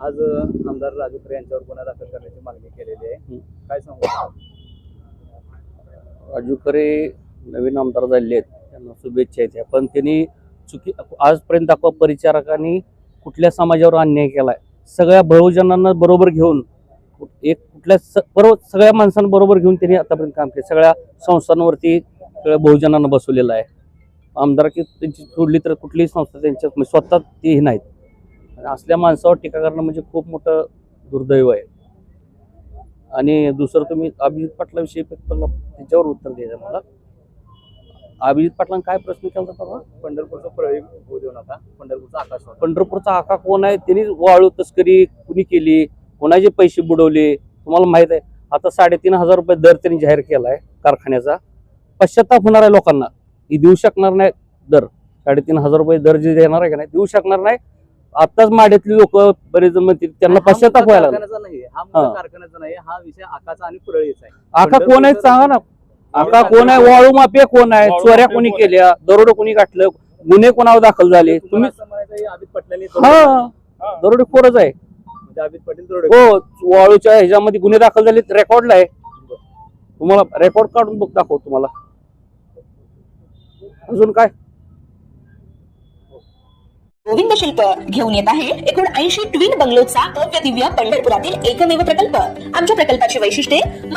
आज आमदार राजू खरे यांच्यावर गुन्हा दाखल करण्याची मागणी केलेली आहे. काय सांगू? राजू खरे नवीन आमदार झालेले आहेत. त्यांना शुभेच्छा आहेत. पण त्यांनी चुकी आजपर्यंत दाखवा परिचारकांनी कुठल्या समाजावर अन्याय केलाय? सगळ्या बहुजनांना बरोबर घेऊन एक कुठल्या बरोबर सगळ्या माणसांबरोबर घेऊन त्यांनी आतापर्यंत काम केलं. सगळ्या संस्थांवरती सगळ्या बहुजनांना बसवलेलं आहे. आमदारकी त्यांची सोडली तर कुठलीही संस्था त्यांच्या म्हणजे स्वतः तीही नाहीत. आणि असल्या माणसावर टीका करणं म्हणजे खूप मोठं दुर्दैव आहे. आणि दुसरं तुम्ही अभिजित पाटलाविषयी त्याच्यावर उत्तर द्यायचं मला. अभिजित पाटलांनी काय प्रश्न केला परवा? पंढरपूरचा प्रयोग होऊ देऊ नका. पंढरपूरचा आकाश पंढरपूरचा आका कोण आहे? त्यांनी वाळू तस्करी कुणी केली? कोणाचे पैसे बुडवले? तुम्हाला माहीत आहे. आता साडेतीन हजार रुपये दर त्यांनी जाहीर केलाय कारखान्याचा. पश्चाताप होणार आहे लोकांना. ही देऊ शकणार नाही दर. साडेतीन हजार रुपये दर जे देणार आहे का नाही देऊ शकणार नाही. आताच माड्यातली लोक बरेच जण म्हणतील त्यांना हा पश्चाताप व्हायला लागला. कारखान्याचा नाही हा मुद्दा हा. कारखान्याचा नाही हा विषय आकाचा आणि पुरळीचा आहे. आका कोण आहे सांगा ना. आका कोण आहे? वाळू माफिया कोण आहे? चोऱ्या कोणी केल्या? दरोडे कोणी गाठलं? गुन्हे कोणावर दाखल झाले? तुम्ही तुम्ही असं म्हणायचं हे. अमित पटलांनी हा. दरोडे खोरच आहे. म्हणजे अमित पटेल दरोडे. हो वाळूच्या ह्याच्यामध्ये गुन्हे दाखल झाले रेकॉर्डला आहे. तुम्हाला रेकॉर्ड काढून बघ दाखव तुम्हाला. अजून काय? गोविंद शिल्प घेऊन येत आहे एकूण ऐंशी ट्विन बंगलोचा भव्य दिव्य पंढरपुरातील एकमेव प्रकल्प. आमच्या प्रकल्पाची वैशिष्ट्ये